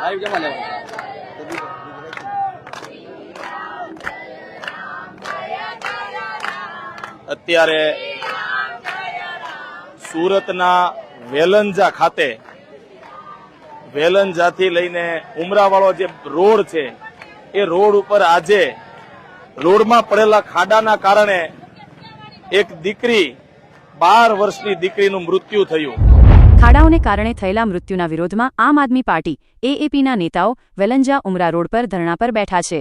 Live જમા લેવાનું અત્યારે સુરતના વેલંજા ખાતે, વેલંજાથી લઈને ઉમરાવાળો જે રોડ છે, એ રોડ ઉપર આજે રોડમાં પડેલા ખાડાના કારણે એક દીકરી બાર વર્ષની દીકરીનું મૃત્યુ થયું. ખાડાઓને કારણે થયેલા મૃત્યુના વિરોધમાં આમ આદમી પાર્ટી, એએપીના નેતાઓ વેલંજા ઉમરા રોડ પર ધરણા પર બેઠા છે.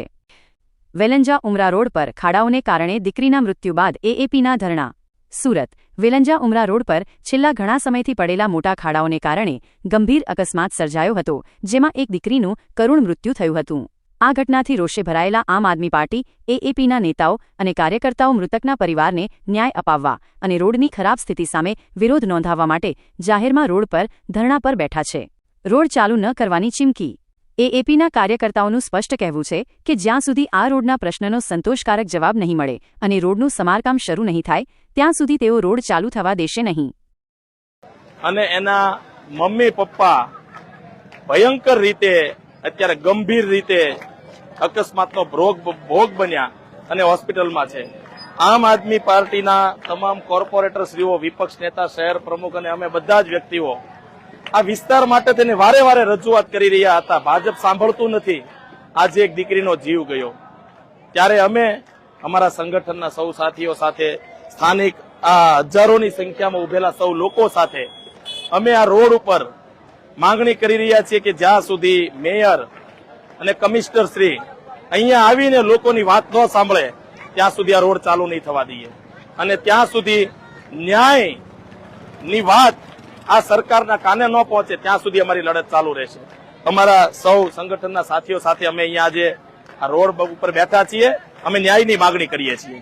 વેલંજા ઉમરા રોડ પર ખાડાઓને કારણે દીકરીના મૃત્યુ બાદ એએપીના ધરણા. સુરત, વેલંજા ઉમરા રોડ પર છેલ્લા ઘણા સમયથી પડેલા મોટા ખાડાઓને કારણે ગંભીર અકસ્માત સર્જાયો હતો, જેમાં એક દીકરીનું કરુણ મૃત્યુ થયું હતું. આ ઘટનાથી રોષે ભરાયેલા આમ આદમી પાર્ટી, એએપીના નેતાઓ અને કાર્યકર્તાઓ મૃતકના પરિવારને ન્યાય અપાવવા અને રોડની ખરાબ સ્થિતિ સામે વિરોધ નોંધાવવા માટે જાહેરમાં રોડ પર ધરણા પર બેઠા છે. રોડ ચાલુ ન કરવાની ચીમકી. એએપીના કાર્યકર્તાઓનું સ્પષ્ટ કહેવું છે કે જ્યાં સુધી આ રોડના પ્રશ્નનો સંતોષકારક જવાબ નહીં મળે અને રોડનું સમારકામ શરૂ નહીં થાય, ત્યાં સુધી તેઓ રોડ ચાલુ થવા દેશે નહીં. અને એના મમ્મી પપ્પા ભયંકર રીતે, અત્યારે ગંભીર રીતે અકસ્માતનો ભોગ ભોગ બન્યા અને હોસ્પિટલમાં છે. આમ આદમી પાર્ટીના તમામ કોર્પોરેટર શ્રીઓ વિપક્ષ નેતા, શહેર પ્રમુખ અને અમે બધા જ વ્યક્તિઓ આ વિસ્તાર માટે તેને વારે વારે રજૂઆત કરી રહ્યા હતા. ભાજપ સાંભળતું નથી. આજે એક દીકરીનો જીવ ગયો. ત્યારે અમે અમારા સંગઠનના સૌ સાથીઓ સાથે, સ્થાનિક આ હજારોની સંખ્યામાં ઉભેલા સૌ લોકો સાથે અમે આ રોડ ઉપર માંગણી કરી રહ્યા છીએ કે જ્યાં સુધી મેયર અને કમિશનર શ્રી અહીંયા આવીને લોકોની વાત ન સાંભળે, ત્યાં સુધી આ રોડ ચાલુ નહીં થવા દઈએ. અને ત્યાં સુધી ન્યાયની વાત આ સરકારના કાને ન પહોંચે, ત્યાં સુધી અમારી લડત ચાલુ રહેશે. અમારા સૌ સંગઠનના સાથીઓ સાથે અમે અહીંયા આજે આ રોડ ઉપર બેઠા છીએ. અમે ન્યાયની માગણી કરીએ છીએ.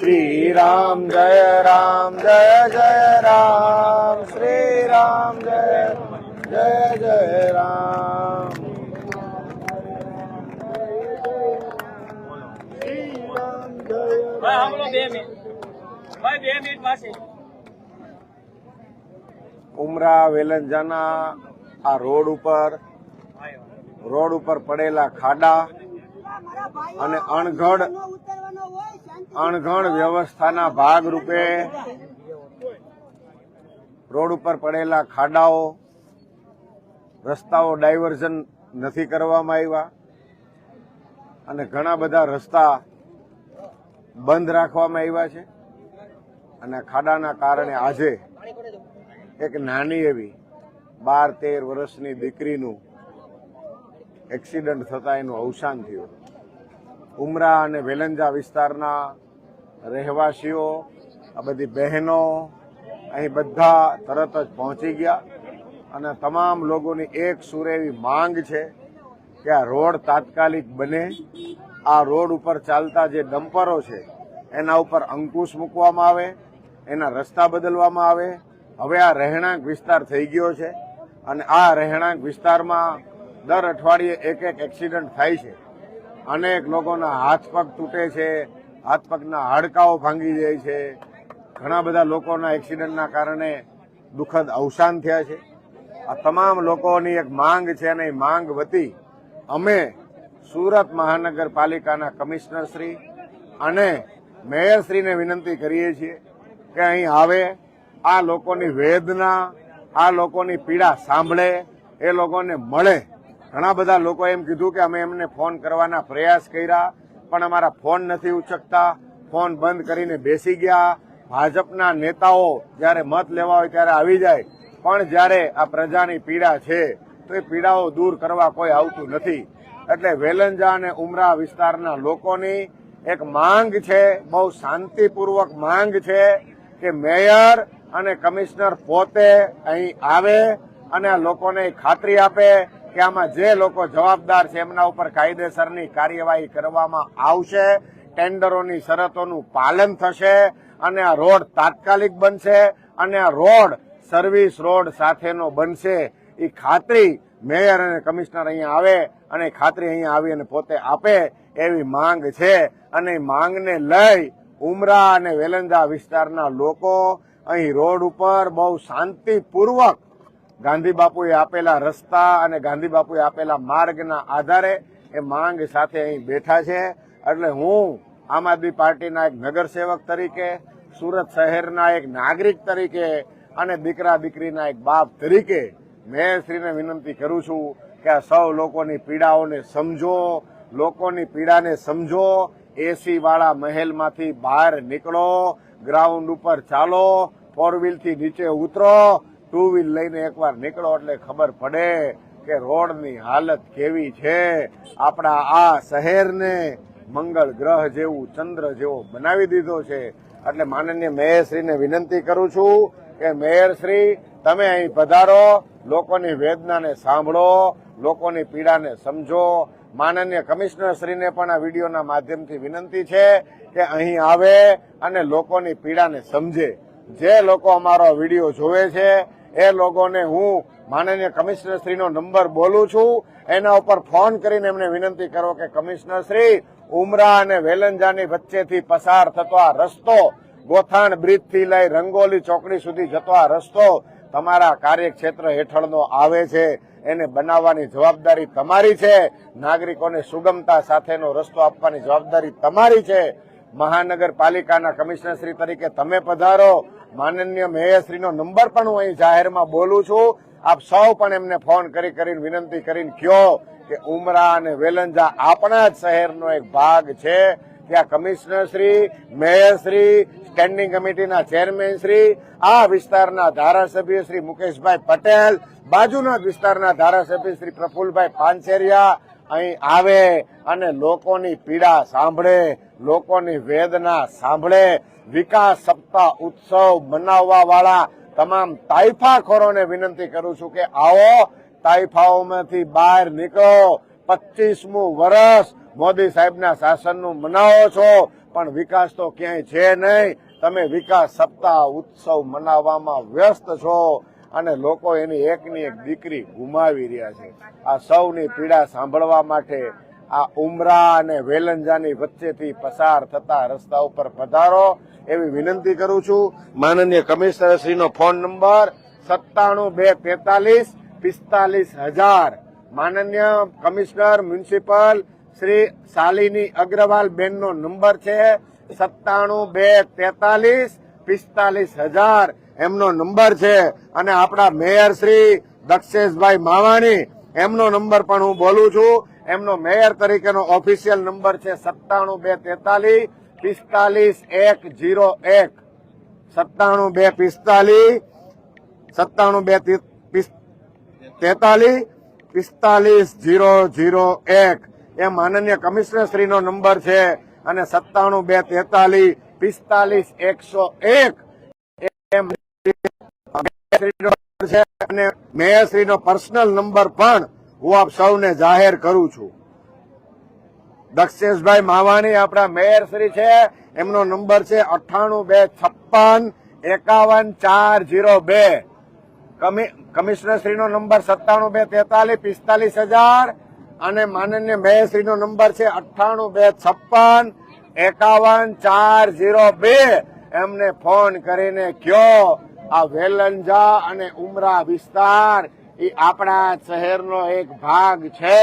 શ્રી રામ જય રામ જય જય રામ શ્રી રામ જય જય જય રામ ઉમરા વેલંજાના આ રોડ ઉપર રોડ ઉપર પડેલા ખાડા અને અણઘડ અણઘડ વ્યવસ્થાના ભાગરૂપે રોડ ઉપર પડેલા ખાડાઓ, રસ્તાઓ ડાયવર્ઝન નથી કરવામાં આવ્યા અને ઘણા બધા રસ્તા બંધ રાખવામાં આવ્યા છે. અને ખાડાના કારણે આજે એક નાની એવી બાર તેર વર્ષની દીકરીનું એક્સિડન્ટ થતાં એનું અવસાન થયું. ઉમરા અને વેલંજા વિસ્તારના રહેવાસીઓ, આ બધી બહેનો અહીં બધા તરત જ પહોંચી ગયા અને તમામ લોકોની એક સુર એવી માંગ છે કે આ રોડ તાત્કાલિક બને. આ રોડ ઉપર ચાલતા જે ડમ્પરો છે, એના ઉપર અંકુશ મૂકવામાં આવે, એના રસ્તા બદલવામાં આવે. હવે આ રહેણાંક વિસ્તાર થઈ ગયો છે અને આ રહેણાંક વિસ્તારમાં દર અઠવાડિયે એક એક એક્સિડન્ટ થાય છે. અનેક લોકોના હાથ પગ તૂટે છે, હાથ પગના હાડકાઓ ભાંગી જાય છે. ઘણા બધા લોકોના એક્સિડન્ટના કારણે દુઃખદ અવસાન થયા છે. આ તમામ લોકોની એક માંગ છે અને એ માંગ વતી અમે સુરત મહાનગરપાલિકાના કમિશનર શ્રી અને મેયરશ્રીને વિનંતી કરીએ છીએ કે અહીં આવે, આ લોકોની વેદના, આ લોકોની પીડા સાંભળે, એ લોકોને મળે. ઘણા બધા લોકો એમ કીધું કે અમે એમને ફોન કરવાના પ્રયાસ કર્યા, પણ અમારા ફોન નથી ઉચકતા. ફોન બંધ કરીને બેસી ગયા. ભાજપના નેતાઓ જ્યારે મત લેવા હોય ત્યારે આવી જાય. પણ જ્યારે આ પ્રજાની પીડા છે, તો એ પીડાઓ દૂર કરવા કોઈ આવતું નથી. એટલે વેલંજા અને ઉમરા વિસ્તારના લોકોની એક માંગ છે, બહુ શાંતિપૂર્વક માંગ છે કે મેયર અને કમિશનર પોતે અહીં આવે અને આ લોકોને ખાતરી આપે. કે આમાં જે લોકો જવાબદાર છે એમના ઉપર કાયદેસરની કાર્યવાહી કરવામાં આવશે, ટેન્ડરોની શરતોનું પાલન થશે અને આ રોડ તાત્કાલિક બનશે અને આ રોડ સર્વિસ રોડ સાથેનો બનશે. એ ખાતરી મેયર અને કમિશનર અહીંયા આવે અને ખાતરી અહીંયા આવી અને પોતે આપે એવી માંગ છે. અને માંગને લઈ ઉમરા અને વેલંદા વિસ્તારના લોકો અહીં રોડ ઉપર બહુ શાંતિપૂર્વક ગાંધી બાપુએ આપેલા રસ્તા અને ગાંધી બાપુએ આપેલા માર્ગના આધારે એ માંગ સાથે અહીં બેઠા છે. એટલે હું આમ આદમી પાર્ટીના એક નગરસેવક તરીકે, સુરત શહેરના એક નાગરિક તરીકે અને દીકરા દીકરીના એક બાપ તરીકે મેં શ્રીને વિનંતી કરું છું કે આ સૌ લોકોની પીડાઓને સમજો, લોકોની પીડાને સમજો એસી વાળા મહેલમાંથી બહાર નીકળો, ગ્રાઉન્ડ ઉપર ચાલો ફોર વ્હીલથી નીચે ઉતરો ટુ વ્હીલ લઈને એકવાર નીકળો એટલે ખબર પડે કે રોડની હાલત કેવી છે. આપણા આ શહેરને મંગળ ગ્રહ જેવું, ચંદ્ર જેવો બનાવી દીધો છે. એટલે માનનીય મેયરશ્રીને વિનંતી કરું છું કે મેયરશ્રી, તમે અહીં પધારો, લોકોની વેદનાને સાંભળો, લોકોની પીડાને સમજો. માનનીય કમિશનરશ્રીને પણ આ વિડીયોના માધ્યમથી વિનંતી છે કે અહીં આવે અને લોકોની પીડાને સમજે. જે લોકો અમારો વીડિયો જોવે છે એ લોકોને હું માનનીય કમિશનરશ્રીનો નંબર બોલું છું. એના ઉપર ફોન કરીને એમને વિનંતી કરો કે કમિશનરશ્રી ઉમરા અને વેલંજાની વચ્ચેથી પસાર થતો આ રસ્તો, ગોથાણ બ્રિજથી લઈ રંગોલી ચોકડી સુધી જતો આ રસ્તો તમારા કાર્યક્ષેત્ર હેઠળનો આવે છે. એને બનાવવાની જવાબદારી તમારી છે. નાગરિકોને સુગમતા સાથેનો રસ્તો આપવાની જવાબદારી તમારી છે. મહાનગરપાલિકાના કમિશનર શ્રી તરીકે તમે પધારો. માનનીય મેયરશ્રીનો નંબર પણ હું અહીં જાહેરમાં બોલું છું. આપ સૌ પણ એમને ફોન કરી કરીને વિનંતી કરીને કયો કે ઉમરા અને વેલંજા આપણા જ શહેરનો એક ભાગ છે. ત્યાં કમિશનર શ્રી, મેયર સ્ટેન્ડિંગ કમિટીના ચેરમેન શ્રી, આ વિસ્તારના ધારાસભ્ય શ્રી મુકેશભાઈ પટેલ, બાજુના વિસ્તારના ધારાસભ્ય શ્રી પ્રફુલભાઈ પાનસેરિયા અહીં આવે અને લોકોની પીડા સાંભળે, લોકોની વેદના સાંભળે, વિકાસ સપ્તાહ ઉત્સવ મનાવવા વાળા તમામ તાઇફાખોરોને વિનંતી કરું છું કે આવો તાઇફાઓમાંથી બહાર નીકળો. પચીસમું વર્ષ મોદી સાહેબના શાસનનું મનાવો છો, પણ વિકાસ તો ક્યાંય છે નહીં. તમે વિકાસ સપ્તાહ ઉત્સવ મનાવવામાં વ્યસ્ત છો. અને લોકો એની એકની એક દીકરી ગુમાવી રહ્યા છે. આ સૌની પીડા સાંભળવા માટે આ ઉમરા અને વેલંજાની વચ્ચેથી પસાર થતા રસ્તા ઉપર પધારો એવી વિનંતી કરું છું. માનનીય કમિશનર શ્રીનો ફોન નંબર સત્તાણું બે તેતાલીસ પિસ્તાલીસ હજાર. માનનીય કમિશનર મ્યુનિસિપલ શ્રી શાલિની અગ્રવાલ બેનનો નંબર છે સત્તાણું બે તેતાલીસ પિસ્તાલીસ હજાર. એમનો નંબર છે અને આપણા મેયર શ્રી દક્ષેશભાઈ માવાણી, એમનો નંબર પણ હું બોલું છું. એમનો મેયર તરીકેનો ઓફિશિયલ નંબર છે સત્તાણું બે તેતાલીસ, પિસ્તાલીસ એક જીરો એક. સત્તાણું બે પિસ્તાલીસ, સત્તાણું બે તેતાલીસ, પિસ્તાલીસ જીરો જીરો એક. એ માનનીય કમિશનર શ્રીનો નંબર છે અને સત્તાણું બે તેતાલીસ, પિસ્તાલીસ એકસો એક. છે અને મેયરશ્રીનો પર્સનલ નંબર પણ હું આપ સૌને જાહેર કરું છું. દક્ષેશભાઈ માવાણી આપણા મેયરશ્રી છે. એમનો નંબર છે અઠ્ઠાણું બે છપ્પન એકાવન ચાર જીરો બે. કમિશનરશ્રીનો નંબર સત્તાણું બે તેતાલીસ, પિસ્તાલીસ હજાર અને માનનીય મેયરશ્રીનો નંબર છે અઠ્ઠાણું બે છપ્પન એકાવન ચાર જીરો બે. એમને ફોન કરીને કયો આ વેલંજા અને ઉમરા વિસ્તાર એ આપણા શહેરનો એક ભાગ છે.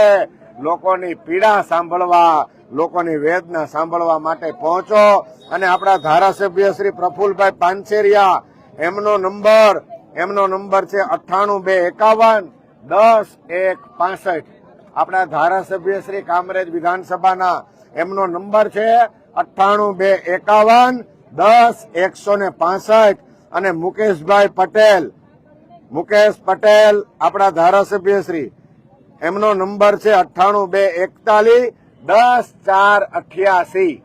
લોકોની પીડા સાંભળવા, લોકોની વેદના સાંભળવા માટે પહોંચો. અને આપણા ધારાસભ્ય શ્રી પ્રફુલભાઈ પાનસેરિયા, એમનો નંબર એમનો નંબર છે અઠ્ઠાણું બે એકાવન દસ એક પાસઠ. આપણા ધારાસભ્ય શ્રી કામરેજ વિધાનસભાના એમનો નંબર છે અઠ્ઠાણું બે એકાવન દસ એકસો ને પાસઠ. અને મુકેશભાઈ પટેલ. મુકેશ પટેલ, આપણા ધારાસભ્ય શ્રી. એમનો નંબર છે અઠ્ઠાણું બે એકતાલીસ દસ ચાર અઠ્યાસી.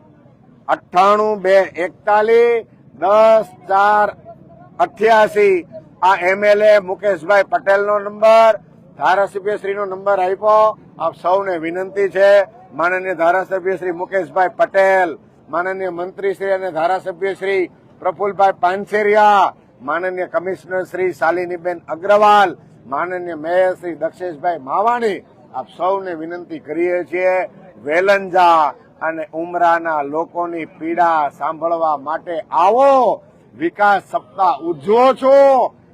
અઠ્ઠાણું બે એકતાલીસ દસ ચાર અઠ્યાસી. આ એમએલએ મુકેશભાઈ પટેલનો નંબર, ધારાસભ્ય શ્રીનો નંબર આપ્યો. આપ સૌને વિનંતી છે, માનનીય ધારાસભ્ય શ્રી મુકેશભાઈ પટેલ, માનનીય મંત્રી શ્રી અને ધારાસભ્ય શ્રી પ્રફુલભાઈ પાનસેરિયા, માનનીય કમિશનર શ્રી શાલિનીબેન અગ્રવાલ, માનનીય મેયર શ્રી દક્ષેશભાઈ માવાણી, આપ સૌને વિનંતી કરીએ છીએ વેલંજા અને ઉમરાના લોકોની પીડા સાંભળવા માટે આવો. વિકાસ સપ્તાહ ઉજવો છો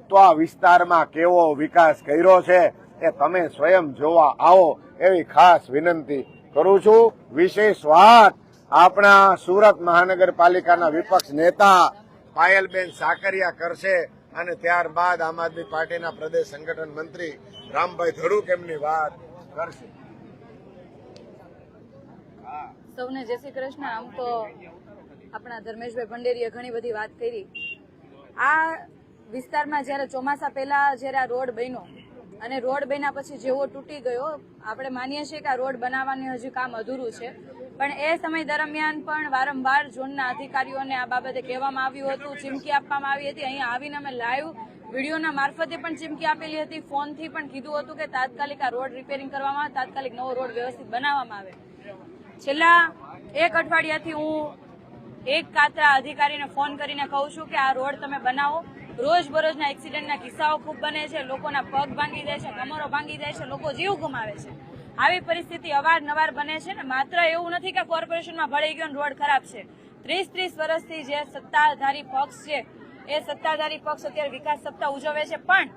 તો આ વિસ્તારમાં કેવો વિકાસ કર્યો છે એ તમે સ્વયં જોવા આવો એવી ખાસ વિનંતી કરું છું. વિશેષ વાત આપણા સુરત મહાનગરપાલિકાના વિપક્ષ નેતા પાયલબેન સાકરિયા કરશે અને ત્યારબાદ આમ આદમી પાર્ટીના પ્રદેશ સંગઠન મંત્રી રામભાઈ ધડુક એમની વાત કરશે. સૌને જય શ્રી કૃષ્ણ. આમ તો આપણા ધર્મેશભાઈ ભંડેરીએ ઘણી બધી વાત કરી. આ વિસ્તારમાં જ્યારે ચોમાસા પહેલા જ્યારે આ રોડ બન્યો અને રોડ બન્યા પછી જેવો તૂટી ગયો, આપણે માનીએ છીએ કે આ રોડ બનાવવાની હજી કામ અધૂરું છે. પણ એ સમય દરમિયાન પણ વારંવાર ઝોનના અધિકારીઓને આ બાબતે કહેવામાં આવ્યું હતું, ચીમકી આપવામાં આવી હતી. અહીં આવીને અમે લાઈવ વિડીયોના મારફતે પણ ચીમકી આપેલી હતી. ફોનથી પણ કીધું હતું કે તાત્કાલિક આ રોડ રિપેરિંગ કરવામાં આવે તાત્કાલિક નવો રોડ વ્યવસ્થિત બનાવવામાં આવે. છેલ્લા એક અઠવાડિયાથી હું એક કાતરા અધિકારીને ફોન કરીને કહું છું કે આ રોડ તમે બનાવો. રોજ બરોજના એક્સિડન્ટના કિસ્સાઓ ખૂબ બને છે. લોકોના પગ ભાંગી જાય છે, કમરો ભાંગી જાય છે, લોકો જીવ ગુમાવે છે. આવી પરિસ્થિતિ અવારનવાર બને છે ને, માત્ર એવું નથી કે કોર્પોરેશનમાં ભળી ગયો રોડ ખરાબ છે. ત્રીસ ત્રીસ વર્ષથી જે સત્તાધારી પક્ષ છે, એ સત્તાધારી પક્ષ અત્યારે વિકાસ સપ્તાહ ઉજવે છે, પણ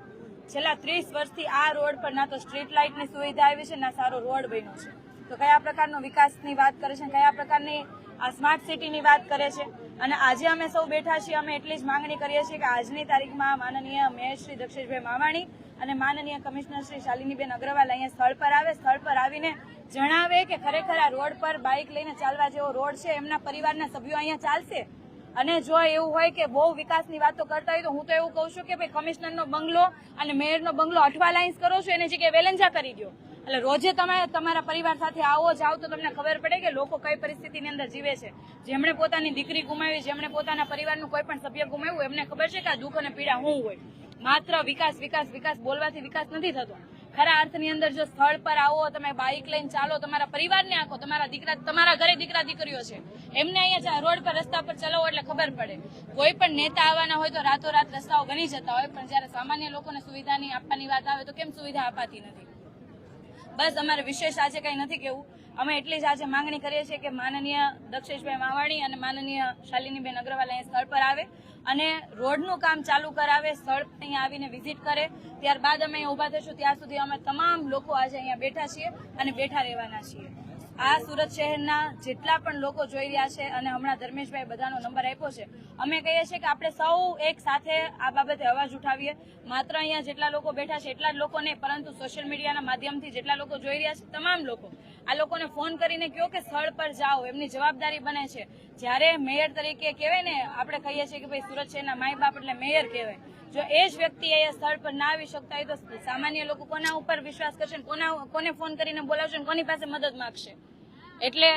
છેલ્લા ત્રીસ વર્ષથી આ રોડ પર ના તો સ્ટ્રીટ લાઇટની સુવિધા આવી છે ના સારો રોડ બન્યો છે. તો કયા પ્રકારનો વિકાસની વાત કરે છે કયા પ્રકારની આ સ્માર્ટ સિટીની વાત કરે છે? અને આજે અમે સૌ બેઠા છીએ, અમે એટલી જ માંગણી કરીએ છીએ કે આજની તારીખમાં માનનીય મેયર શ્રી દક્ષેશભાઈ માવાણી અને માનનીય કમિશનર શ્રી શાલિનીબેન અગ્રવાલ અહીંયા સ્થળ પર આવે, સ્થળ પર આવીને જણાવે કે ખરેખર આ રોડ પર બાઇક લઈને ચાલવા જેવો રોડ છે, એમના પરિવારના સભ્યો અહીંયા ચાલશે. અને જો એવું હોય કે બહુ વિકાસની વાતો કરતા હોય તો હું તો એવું કહું છું કે ભાઈ કમિશનરનો બંગલો અને મેયરનો બંગલો અઠવા લાઇન્સ કરો છો, એની જગ્યાએ વેલંજા કરી દો. એટલે રોજે તમે તમારા પરિવાર સાથે આવો, જાઓ તો તમને ખબર પડે કે લોકો કઈ પરિસ્થિતિની અંદર જીવે છે. જેમણે પોતાની દીકરી ગુમાવી, જેમણે પોતાના પરિવારનું કોઈ પણ સભ્ય ગુમાવ્યું, એમને ખબર છે કે આ દુઃખ અને પીડા શું હોય? માત્ર વિકાસ વિકાસ વિકાસ બોલવાથી વિકાસ નથી થતો. ખરા અર્થની અંદર જો સ્થળ પર આવો, તમે બાઇક લઈને ચાલો, તમારા પરિવારને આખો, તમારા દીકરા, તમારા ઘરે દીકરા, દીકરીઓ છે. એમને અહીંયા રોડ પર રસ્તા પર ચલાવો એટલે ખબર પડે. કોઈ પણ નેતા આવવાના હોય તો રાતોરાત રસ્તાઓ ગણી જતા હોય, પણ જ્યારે સામાન્ય લોકોને સુવિધાની આપવાની વાત આવે તો કેમ સુવિધા અપાતી નથી? બસ અમારે વિશેષ આજે કઈ નથી કેવું અમે એટલી જ આજે માંગણી કરીએ છીએ કે માનનીય દક્ષેશભાઈ માવાણી અને માનનીય શાલિનીબેન અગ્રવાલ અહીંયા સ્થળ પર આવે અને રોડનું કામ ચાલુ કરાવે, સ્થળ અહીંયા આવીને વિઝિટ કરે. ત્યારબાદ અમે અહીંયા ઊભા થઈશું ત્યાં સુધી અમે તમામ લોકો આજે અહીંયા બેઠા છીએ અને બેઠા રહેવાના છીએ. આ સુરત શહેરના જેટલા પણ લોકો જોઈ રહ્યા છે અને હમણાં ધર્મેશભાઈ બધાનો નંબર આપ્યો છે, અમે કહીએ છીએ કે આપણે સૌ એક સાથે આ બાબતે અવાજ ઉઠાવીએ. માત્ર અહીંયા જેટલા લોકો બેઠા છે એટલા જ લોકો નહીં, પરંતુ સોશિયલ મીડિયાના માધ્યમથી જેટલા લોકો જોઈ રહ્યા છે, તમામ લોકો. આ લોકોને ફોન કરીને કહો કે સ્થળ પર જાઓ, એમની જવાબદારી બને છે. જ્યારે મેયર તરીકે કહેવાય ને, આપણે કહીએ છીએ કે ભાઈ સુરત શહેરના માય બાપ એટલે મેયર કહેવાય. જો એ જ વ્યક્તિ એ સ્થળ પર ના આવી શકતા હોય તો સામાન્ય લોકો કોના ઉપર વિશ્વાસ કરશે કોના, કોને ફોન કરીને બોલાવશે કોની પાસે મદદ માંગશે? એટલે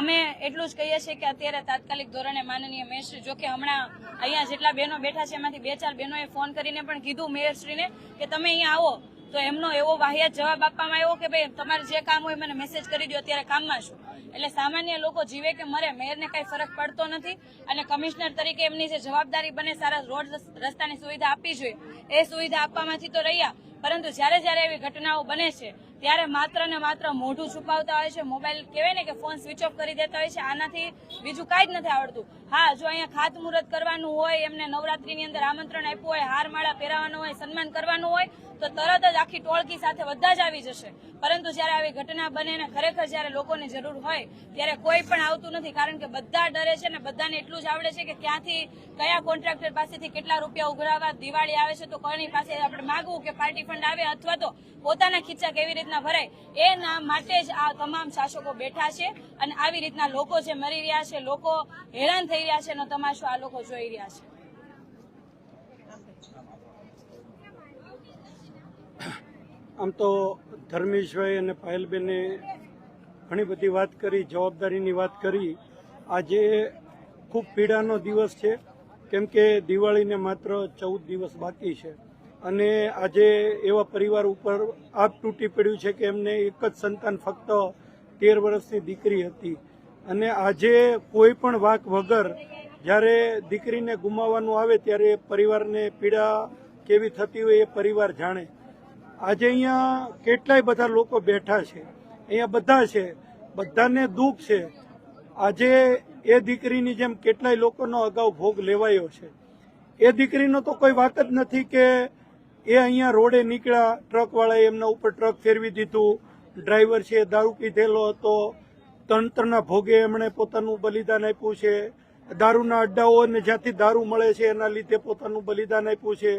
અમે એટલું જ કહીએ છીએ કે અત્યારે તાત્કાલિક ધોરણે માનનીય મેયરશ્રી જોકે હમણાં અહીંયા જેટલા બહેનો બેઠા છે, એમાંથી બે ચાર બહેનોએ ફોન કરીને પણ કીધું મેયરશ્રીને કે તમે અહીંયા આવો. તો એમનો એવો વાહિયાત જવાબ આપવામાં આવ્યો કે ભાઈ, તમારે જે કામ હોય મને મેસેજ કરી દો અત્યારે કામમાં છું. એટલે સામાન્ય લોકો જીવે કે મરે, મેયરને કાંઈ ફરક પડતો નથી. અને કમિશનર તરીકે એમની જે જવાબદારી બને, સારા રોડ રસ્તાની સુવિધા આપવી જોઈએ. એ સુવિધા આપવામાંથી તો રહ્યા, પરંતુ જ્યારે જ્યારે એવી ઘટનાઓ બને છે ત્યારે માત્ર ને માત્ર મોઢું છુપાવતા હોય છે. મોબાઈલ કહેવાય ને કે ફોન સ્વિચ ઓફ કરી દેતા હોય છે. આનાથી બીજું કાંઈ જ નથી આવડતું. હા, જો અહીંયા ખાતમુહૂર્ત કરવાનું હોય, એમને નવરાત્રીની અંદર આમંત્રણ આપ્યું હોય હાર માળા પહેરાવાનું હોય, સન્માન કરવાનું હોય, તો તરત જ આખી ટોળકી સાથે બધા જ આવી જશે. પરંતુ જ્યારે આવી ઘટના બને ને ખરેખર જ્યારે લોકોની જરૂર હોય, ત્યારે કોઈ પણ આવતું નથી, કારણ કે બધા ડરે છે ને બધાને એટલું જ આવડે છે કે ક્યાંથી, કયા કોન્ટ્રાક્ટર પાસેથી કેટલા રૂપિયા ઉઘરાવા દિવાળી આવે છે તો કોની પાસે આપણે માગવું કે પાર્ટી ફંડ આવે અથવા તો પોતાના ખીચા કેવી રીતના ભરાય. એ ના માટે જ આ તમામ શાસકો બેઠા છે અને આવી રીતના લોકો જે મરી રહ્યા છે, લોકો હેરાન થઈ રહ્યા છે એનો તમાશો આ લોકો જોઈ રહ્યા છે. આમ તો ધર્મેશભાઈ અને પાયલબેને ઘણી બધી વાત કરી, જવાબદારીની વાત કરી. આજે ખૂબ પીડાનો દિવસ છે. કેમ કે દિવાળીને માત્ર ચૌદ દિવસ બાકી છે. અને આજે એવા પરિવાર ઉપર આપ તૂટી પડ્યું છે કે એમને એક જ સંતાન ફક્ત તેર વર્ષની દીકરી હતી. અને આજે કોઈ પણ વાક વગર જ્યારે દીકરીને ગુમાવવાનું આવે ત્યારે પરિવારને પીડા કેવી થતી હોય એ પરિવાર જાણે. આજે અહીંયા કેટલાય બધા લોકો બેઠા છે. અહીંયા બધા છે. બધાને દુઃખ છે. આજે એ દીકરીની જેમ કેટલાય લોકોનો અગાઉ ભોગ લેવાયો છે. એ દીકરીનો તો કોઈ વાત જ નથી કે એ અહીંયા રોડે નીકળ્યા, ટ્રકવાળાએ એમના ઉપર ટ્રક ફેરવી દીધું. ડ્રાઈવર છે, દારૂ પીધેલો હતો. તંત્રના ભોગે એમણે પોતાનું બલિદાન આપ્યું છે. દારૂના અડ્ડાઓ અને જ્યાંથી દારૂ મળે છે, એના લીધે પોતાનું બલિદાન આપ્યું છે.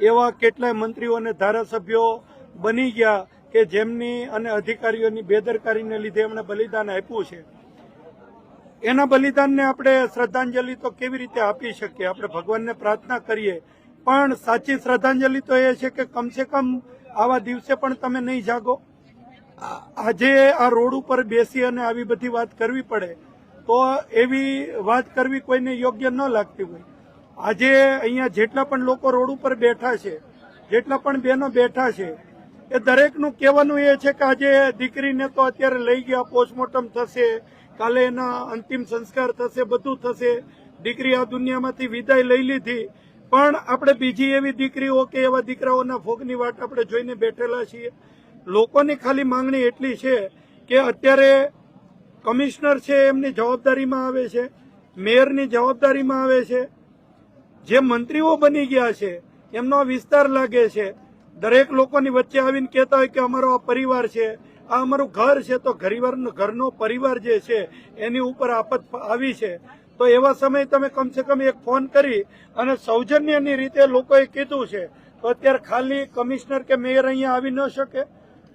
એવા કેટલાય મંત્રીઓ અને ધારાસભ્યો બની ગયા કે જેમની અને અધિકારીઓની બેદરકારીને લીધે એમણે બલિદાન આપ્યું છે. એના બલિદાનને આપણે શ્રદ્ધાંજલિ તો કેવી રીતે આપી શકીએ? આપણે ભગવાનને પ્રાર્થના કરીએ પણ સાચી શ્રદ્ધાંજલિ તો એ છે કે કમસે કમ આવા દિવસે પણ તમે નહીં જાગો. આજે આ રોડ ઉપર બેસી અને આવી બધી વાત કરવી પડે, તો એવી વાત કરવી કોઈને યોગ્ય ન લાગતી હોય. આજે અહીંયા જેટલા પણ લોકો રોડ ઉપર બેઠા છે, જેટલા પણ બહેનો બેઠા છે, એ દરેકનું કહેવાનું એ છે કે આજે દીકરીને તો અત્યારે લઈ ગયા, પોસ્ટમોર્ટમ થશે, કાલે એના અંતિમ સંસ્કાર થશે, બધું થશે. દીકરી આ દુનિયામાંથી વિદાય લઈ લીધી પણ આપણે બીજી એવી દીકરીઓ કે એવા દીકરાઓના ભોગની વાટ આપણે જોઈને બેઠેલા છીએ. લોકોની ખાલી માંગણી એટલી છે કે અત્યારે કમિશનર છે એમની જવાબદારીમાં આવે છે, મેયરની જવાબદારીમાં આવે છે. જે મંત્રીઓ બની ગયા છે, એમનો વિસ્તાર લાગે છે. દરેક લોકોની વચ્ચે આવીને કહેતા હોય કે અમારો આ પરિવાર છે, આ અમારું ઘર છે, તો ઘરીવારનો ઘરનો પરિવાર જે છે, એની ઉપર આફત આવી છે. તો એવા સમયે તમે કમસે કમ એક ફોન કરી અને સૌજન્યની રીતે લોકોએ કીધું છે. તો અત્યારે ખાલી કમિશનર કે મેયર અહીંયા આવી ન શકે.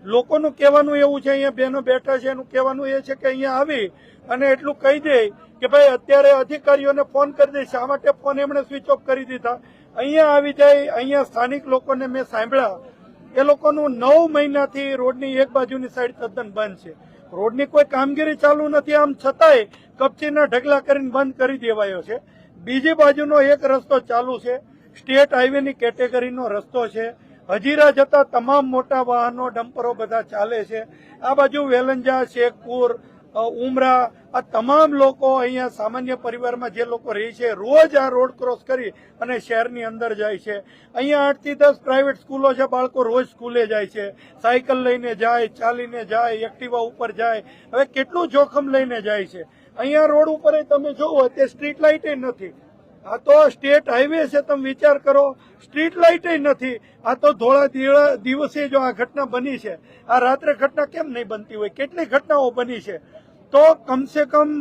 લોકોનું કહેવાનું એવું છે, અહીંયા બહેનો બેઠા છે, એનું કહેવાનું એ છે કે અહીંયા આવી અને એટલું કહી દે કે ભાઈ અત્યારે અધિકારીઓને ફોન કરી દે, શા માટે ફોન એમણે સ્વિચ ઓફ કરી દીધા? અહીંયા આવી જાય, અહીંયા સ્થાનિક લોકોને મેં સાંભળ્યા, એ લોકોનું નવ મહિનાથી રોડની એક બાજુની સાઈડ તદ્દન બંધ છે. રોડની કોઈ કામગીરી ચાલુ નથી, આમ છતાંય કપચીના ઢગલા કરીને બંધ કરી દેવાયો છે. બીજી બાજુનો એક રસ્તો ચાલુ છે. સ્ટેટ હાઈવેની કેટેગરીનો રસ્તો છે. હજીરા જતા તમામ મોટા વાહનો, ડમ્પરો બધા ચાલે છે. આ બાજુ વેલંજા, શેખપુર ઉમરા, આ તમામ લોકો અહીંયા સામાન્ય પરિવારમાં જે લોકો રહે છે, રોજ આ રોડ ક્રોસ કરી અને શહેરની અંદર જાય છે. અહીંયા આઠથી દસ પ્રાઇવેટ સ્કૂલો છે, બાળકો રોજ સ્કૂલે જાય છે. સાયકલ લઈને જાય, ચાલીને જાય, એક્ટિવા ઉપર જાય. હવે કેટલું જોખમ લઈને જાય છે. અહીંયા રોડ ઉપર તમે જોવો તે સ્ટ્રીટ લાઇટ નથી. આ તો સ્ટેટ હાઈવે છે, તમે વિચાર કરો. સ્ટ્રીટ લાઇટ નથી. આ તો ધોળા દીવા- દિવસે જો આ ઘટના બની છે. આ રાત્રે ઘટના કેમ નહીં બનતી હોય? કેટલી ઘટનાઓ બની છે? તો કમસે કમ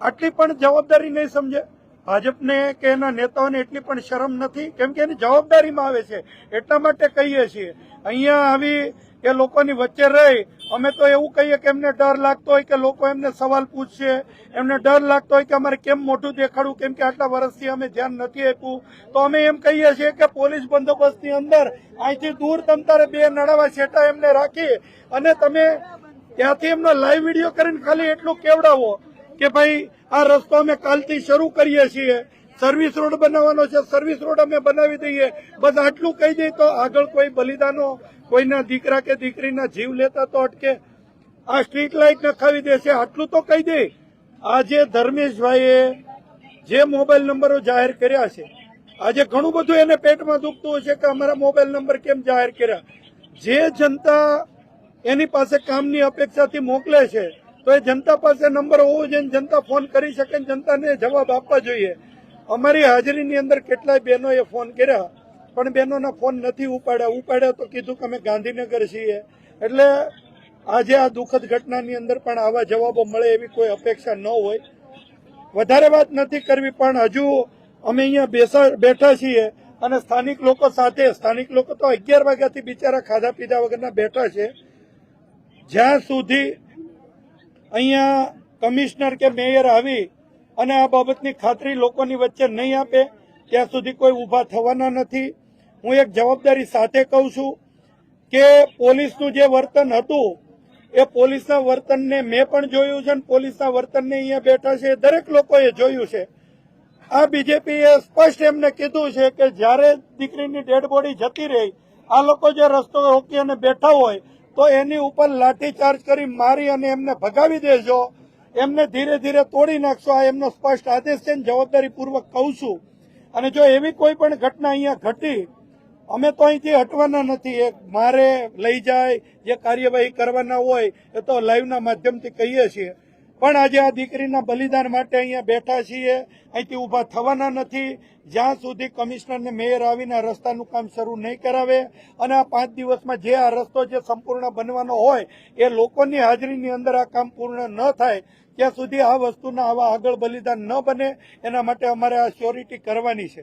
આટલી પણ જવાબદારી નહીં સમજે. ભાજપને કે એના નેતાઓને એટલી પણ શરમ નથી, કેમ કે એની જવાબદારીમાં આવે છે. એટલા માટે કહીએ છીએ. અહીંયા આવી એ લોકોની વચ્ચે રહી, અમે તો એવું કહીએ કે એમને ડર લાગતો હોય કે લોકો એમને સવાલ પૂછશે. એમને ડર લાગતો હોય કે અમારે કેમ મોઢું દેખાડવું, કેમ કે આટલા વર્ષથી અમે ધ્યાન નથી આપ્યું. તો અમે એમ કહીએ છીએ કે પોલીસ બંદોબસ્તની અંદર અહીંથી દૂર તમ તારે બે નડાવા છેટા એમને રાખી અને તમે ત્યાંથી એમનો લાઈવ વીડિયો કરીને ખાલી એટલું કેવડાવો કે ભાઈ, આ રસ્તો અમે કાલથી શરૂ કરીએ છીએ. સર્વિસ રોડ બનાવવાનો છે સર્વિસ રોડ અમે બનાવી દઈએ. બસ આટલું કહી દઈએ તો આગળ કોઈ બલિદાનો, કોઈના દીકરા કે દીકરીના જીવ લેતા તો અટકે. આ સ્ટ્રીટ લાઇટ નખાવી દેશે, આટલું તો કહી દે આજે ધર્મેશભાઈએ જે મોબાઈલ નંબરો જાહેર કર્યા છે, આજે ઘણું બધું એને પેટમાં દુખતું હશે કે અમારા મોબાઈલ નંબર કેમ જાહેર કર્યા? જે જનતા એની પાસે કામની અપેક્ષાથી મોકલે છે, તો એ જનતા પાસે નંબર હોવો જોઈએ જનતા ફોન કરી શકે જનતાને જવાબ આપવા જોઈએ. અમારી હાજરીની અંદર કેટલાય બહેનોએ ફોન કર્યા, પણ બહેનોના ફોન નથી ઉપાડ્યા. ઉપાડ્યા તો કીધું કે અમે ગાંધીનગર છીએ. એટલે આજે આ દુઃખદ ઘટનાની અંદર પણ આવા જવાબો મળે એવી કોઈ અપેક્ષા ન હોય. વધારે વાત નથી કરવી, પણ હજુ અમે અહીંયા બેસા, બેઠા છીએ અને સ્થાનિક લોકો સાથે, સ્થાનિક લોકો તો અગિયાર વાગ્યાથી બિચારા ખાધા પીધા વગરના બેઠા છે. જ્યાં સુધી અહીંયા કમિશનર કે મેયર આવી અને આ બાબતની ખાતરી લોકોની વચ્ચે નહીં આપે, ત્યાં સુધી કોઈ ઊભા થવાના નથી. હું એક જવાબદારી સાથે કહું છું કે પોલીસનું જે વર્તન હતું, એ પોલીસના વર્તનને મેં પણ જોયું છે અને પોલીસના વર્તનને અહીંયા બેઠા છે દરેક લોકોએ જોયું છે. આ બીજેપીએ સ્પષ્ટ એમને કીધું છે કે જ્યારે દીકરીની ડેડ બોડી જતી રહી, આ લોકો જે રસ્તો રોકી અને બેઠા હોય તો એની ઉપર લાઠીચાર્જ કરી મારી અને એમને ભગાવી દેજો. એમને ધીરે ધીરે તોડી નાખશો. આ એમનો સ્પષ્ટ આદેશ છે જવાબદારી પૂર્વક કહું છું. અને જો એવી કોઈ પણ ઘટના અહીંયા ઘટી, અમે તો અહીંથી હટવાના નથી. એ મારે લઈ જાય, જે કાર્યવાહી કરવાના હોય, એ તો લાઈવના માધ્યમથી કહીએ છીએ. પણ આજે આ દીકરીના બલિદાન માટે અહીંયા બેઠા છીએ. અહીંથી ઊભા થવાના નથી. જ્યાં સુધી કમિશનરને મેયર આવીને રસ્તાનું કામ શરૂ નહીં કરાવે અને આ પાંચ દિવસમાં જે આ રસ્તો જે સંપૂર્ણ બનવાનો હોય એ લોકોની હાજરીની અંદર આ કામ પૂર્ણ ન થાય, ત્યાં સુધી આ વસ્તુના આવા આગળ બલિદાન ન બને. એના માટે અમારે આ શ્યોરિટી કરવાની છે.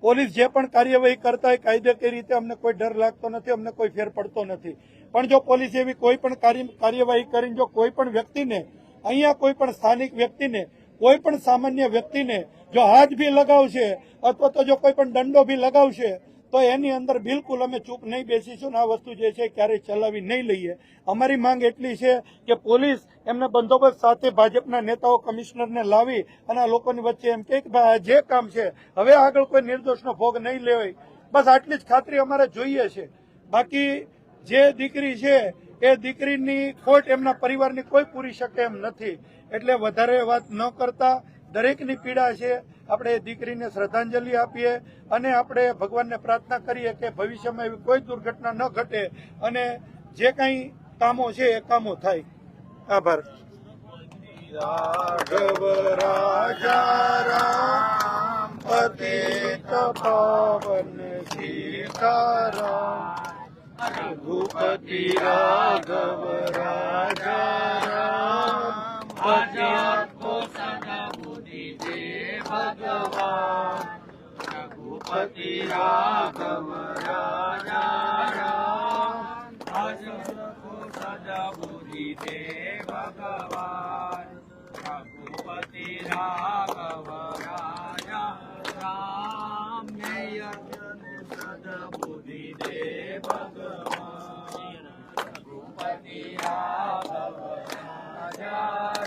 પોલીસ જે પણ કાર્યવાહી કરતા હોય કાયદેકીય રીતે અમને કોઈ ડર લાગતો નથી, અમને કોઈ ફેર પડતો નથી. પણ જો પોલીસ એવી કોઈ પણ કાર્ય- કાર્યવાહી કરીને જો કોઈ પણ વ્યક્તિને અહીંયા કોઈ પણ સ્થાનિક વ્યક્તિને, કોઈ પણ સામાન્ય વ્યક્તિને જો હાથ બી લગાવશે અથવા તો જો કોઈ પણ દંડો બી લગાવશે, તો એની અંદર બિલકુલ અમે ચૂપ નહીં બેસીશું આ વસ્તુ જે છે ક્યારેય ચલાવી નહીં લઈએ. અમારી માંગ એટલી છે કે પોલીસ એમને બંદોબસ્ત સાથે ભાજપના નેતાઓ, કમિશનરને લાવી અને આ લોકોની વચ્ચે એમ કે ભાઈ જે કામ છે, હવે આગળ કોઈ નિર્દોષનો ભોગ નહીં લેવાય. બસ આટલી જ ખાતરી અમારે જોઈએ છે. બાકી જે દીકરી છે એ દીકરીની ખોટ એમના પરિવારની કોઈ પૂરી શકે એમ નથી. એટલે વધારે વાત ન કરતા દરેકની પીડા છે. આપણે એ દીકરીને શ્રદ્ધાંજલિ આપીએ અને આપણે ભગવાનને પ્રાર્થના કરીએ કે ભવિષ્યમાં એવી કોઈ દુર્ઘટના ન ઘટે અને જે કંઈ કામો છે એ કામો થાય. આભાર. રાઘવ રાજા રામ, પતિત પાવન સીતારામ. રઘુપતિ રાઘવ રાજા રામ ભજન કો સદા બુદ્ધિ દે ભગવાન રઘુપતિ રાઘવ રાજા રામ ભજન કો સદા બુદ્ધિ દે ભગવાન રઘુપતિ રાઘવ રાજા ભગવાન. ભગવાન